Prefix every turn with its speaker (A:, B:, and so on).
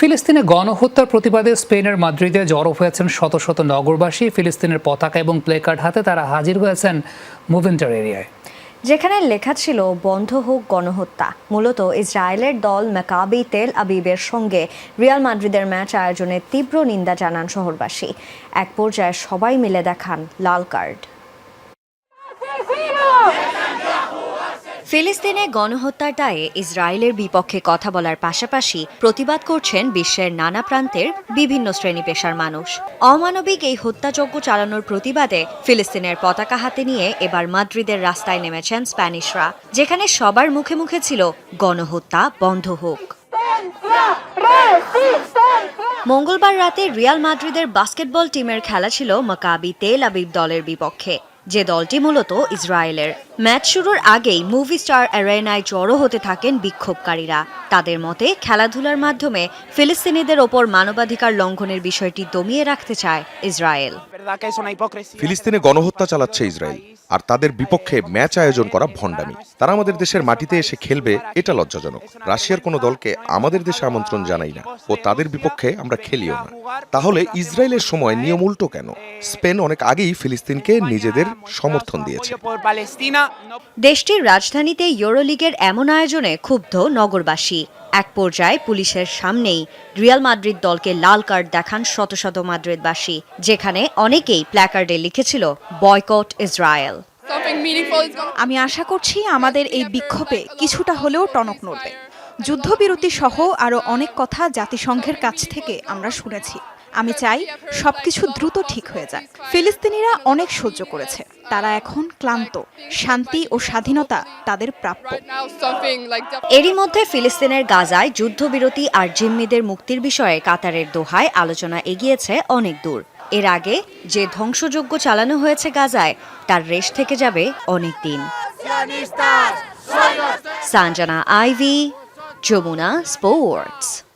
A: ফিলিস্তিনে গণহত্যার প্রতিবাদে স্পেনের মাদ্রিদে জড়ো হয়েছেন শত শত নগরবাসী। ফিলিস্তিনের পতাকা এবং প্লেকার্ড হাতে তারা হাজির হয়েছেন মুভেন্টার এরিয়ায়।
B: যেখানে লেখা ছিল বন্ধ হোক গণহত্যা। মূলত ইসরায়েলের দল মেকাবি তেল আবিবের সঙ্গে রিয়াল মাদ্রিদের ম্যাচ আয়োজনে তীব্র নিন্দা জানান শহরবাসী। এক পর্যায়ে সবাই মিলে দেখান লাল কার্ড। ফিলিস্তিনে গণহত্যার দায়ে ইসরায়েলের বিপক্ষে কথা বলার পাশাপাশি প্রতিবাদ করছেন বিশ্বের নানা প্রান্তের বিভিন্ন শ্রেণি পেশার মানুষ। অমানবিক এই হত্যাযজ্ঞ চালানোর প্রতিবাদে ফিলিস্তিনের পতাকা হাতে নিয়ে এবার মাদ্রিদের রাস্তায় নেমেছেন স্প্যানিশরা, যেখানে সবার মুখে মুখে ছিল গণহত্যা, বন্ধ হোক। মঙ্গলবার রাতে রিয়াল মাদ্রিদের বাস্কেটবল টিমের খেলা ছিল মাকাবি তেল আবিব দলের বিপক্ষে। যে দলটি মূলত ইসরায়েলের। ম্যাচ শুরুর আগেই মুভি স্টার অ্যারেনায় জড়ো হতে থাকেন বিক্ষোভকারীরা। তাদের মতে খেলাধুলার মাধ্যমে ফিলিস্তিনিদের ওপর মানবাধিকার লঙ্ঘনের বিষয়টি দমিয়ে রাখতে চায় ইসরায়েল.
C: ফিলিস্তিনে গণহত্যা চালাচ্ছে ইসরায়েল। আর তাদের বিপক্ষে ম্যাচ আয়োজন করা ভণ্ডামি। তারা আমাদের দেশের মাটিতে এসে খেলবে, এটা লজ্জাজনক। রাশিয়ার কোনো দলকে আমাদের দেশে আমন্ত্রণ জানাই না, ও তাদের বিপক্ষে আমরা খেলিও না। তাহলে ইসরায়েলের সময় নিয়ম উল্টো কেন? স্পেন অনেক আগেই ফিলিস্তিনকে নিজেদের সমর্থন দিয়েছে।
B: দেশটির রাজধানীতে ইউরোলিগের এমন আয়োজনে ক্ষুব্ধ নগরবাসী। এক পর্যায়ে পুলিশের সামনেই রিয়াল মাদ্রিদ দলকে লাল কার্ড দেখান শত শত মাদ্রিদবাসী যেখানে অনেকেই প্ল্যাকার্ডে লিখেছিল বয়কট ইসরায়েল
D: আমি আশা করছি আমাদের এই বিক্ষোভে কিছুটা হলেও টনক নড়বে। যুদ্ধবিরতি সহ আরও অনেক কথা জাতিসংঘের কাছ থেকে আমরা শুনেছি। আমি চাই সবকিছু দ্রুত ঠিক হয়ে যায় ফিলিস্তিনিরা অনেক সহ্য করেছে। তারা এখন ক্লান্ত, শান্তি ও স্বাধীনতা তাদের প্রাপ্য।
B: এরই মধ্যে ফিলিস্তিনের গাজায় যুদ্ধবিরতি আর জিম্মিদের মুক্তির বিষয়ে কাতারের দোহায় আলোচনা এগিয়েছে অনেক দূর। এর আগে যে ধ্বংসযজ্ঞ চালানো হয়েছে গাজায়, তার রেশ থেকে যাবে অনেক দিন। Sanjana Ivy, Jamuna sports.